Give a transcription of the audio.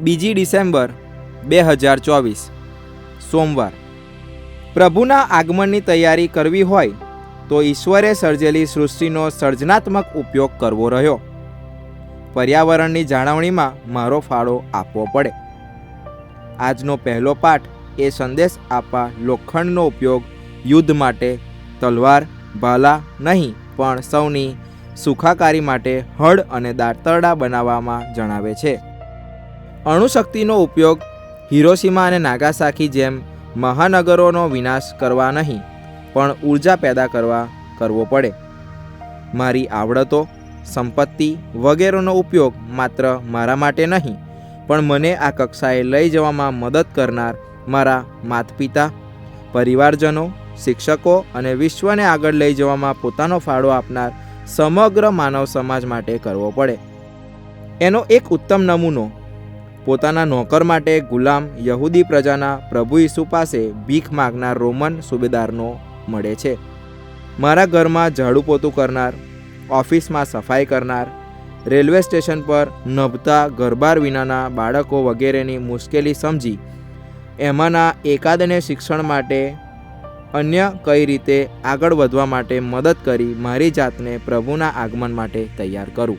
બીજી ડિસેમ્બર બે હજાર ચોવીસ, સોમવાર. પ્રભુના આગમનની તૈયારી કરવી હોય તો ઈશ્વરે સર્જેલી સૃષ્ટિનો સર્જનાત્મક ઉપયોગ કરવો રહ્યો. પર્યાવરણની જાળવણીમાં મારો ફાળો આપવો પડે. આજનો પહેલો પાઠ એ સંદેશ આપવા લોખંડનો ઉપયોગ યુદ્ધ માટે, તલવાર ભાલા નહીં, પણ સૌની સુખાકારી માટે હળ અને દાંતરડા બનાવવામાં જણાવે છે. અણુશક્તિનો ઉપયોગ હિરોશીમા અને નાગાસાકી જેમ મહાનગરોનો વિનાશ કરવા નહીં, પણ ઊર્જા પેદા કરવા કરવો પડે. મારી આવડતો, સંપત્તિ વગેરેનો ઉપયોગ માત્ર મારા માટે નહીં, પણ મને આ કક્ષાએ લઈ જવામાં મદદ કરનાર મારા માતા પિતા પરિવારજનો, શિક્ષકો અને વિશ્વને આગળ લઈ જવામાં પોતાનો ફાળો આપનાર સમગ્ર માનવ સમાજ માટે કરવો પડે. એનો એક ઉત્તમ નમૂનો પોતાના નોકર માટે ગુલામ યહૂદી પ્રજાના પ્રભુ ઈસુ પાસે ભીખ માગનાર રોમન સુબેદારનો મળે છે. મારા ઘરમાં ઝાડુ પોતું કરનાર, ઓફિસમાં સફાઈ કરનાર, રેલવે સ્ટેશન પર નભતા ઘરબાર વિનાના બાળકો વગેરેની મુશ્કેલી સમજી, એમાંના એકાદને શિક્ષણ માટે, અન્ય કઈ રીતે આગળ વધવા માટે મદદ કરી મારી જાતને પ્રભુના આગમન માટે તૈયાર કરું.